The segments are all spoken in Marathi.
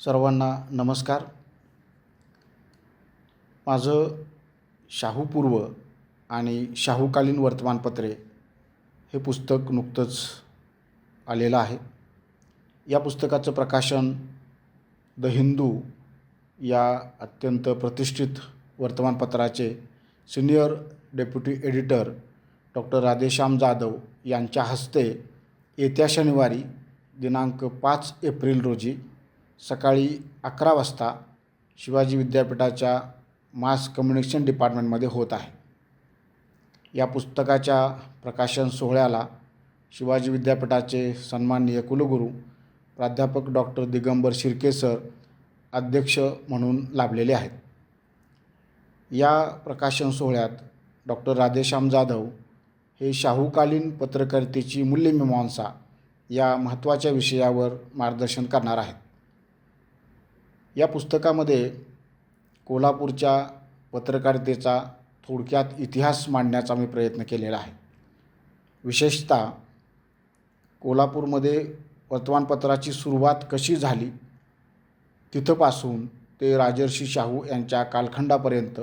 सर्वांना नमस्कार. माझं शाहूपूर्व आणि शाहूकालीन वर्तमानपत्रे हे पुस्तक नुकतंच आलेलं आहे. या पुस्तकाचं प्रकाशन द हिंदू या अत्यंत प्रतिष्ठित वर्तमानपत्राचे senior deputy editor doctor Radheshyam Jadhav यांच्या हस्ते येत्या शनिवारी दिनांक पाच एप्रिल रोजी सकाळी अकरा वाजता शिवाजी विद्यापीठाच्या मास कम्युनिकेशन डिपार्टमेंटमध्ये होत आहे. या पुस्तकाच्या प्रकाशन सोहळ्याला शिवाजी विद्यापीठाचे सन्माननीय कुलगुरू प्राध्यापक डॉक्टर दिगंबर शिर्के सर अध्यक्ष म्हणून लाभलेले आहेत. या प्रकाशन सोहळ्यात डॉक्टर राधेश्याम जाधव हे शाहूकालीन पत्रकारितेची मूल्यमीमांसा या महत्त्वाच्या विषयावर मार्गदर्शन करणार आहेत. या पुस्तकामध्ये कोल्हापूरच्या पत्रकारितेचा थोडक्यात इतिहास मांडण्याचा मी प्रयत्न केलेला आहे. विशेषतः कोल्हापूरमध्ये वर्तमानपत्राची सुरुवात कशी झाली तिथंपासून ते राजर्षी शाहू यांच्या कालखंडापर्यंत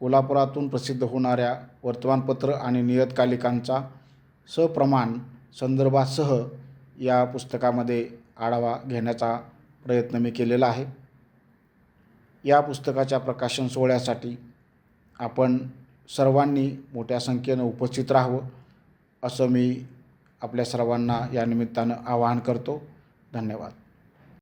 कोल्हापुरातून प्रसिद्ध होणाऱ्या वर्तमानपत्र आणि नियतकालिकांचा सप्रमाण संदर्भासह या पुस्तकामध्ये आढावा घेण्याचा प्रयत्न मी केलेला आहे. या पुस्तकाच्या प्रकाशन सोहळ्यासाठी आपण सर्वांनी मोठ्या संख्येनं उपस्थित राहावं असं मी आपल्या सर्वांना या निमित्तानं आवाहन करतो. धन्यवाद.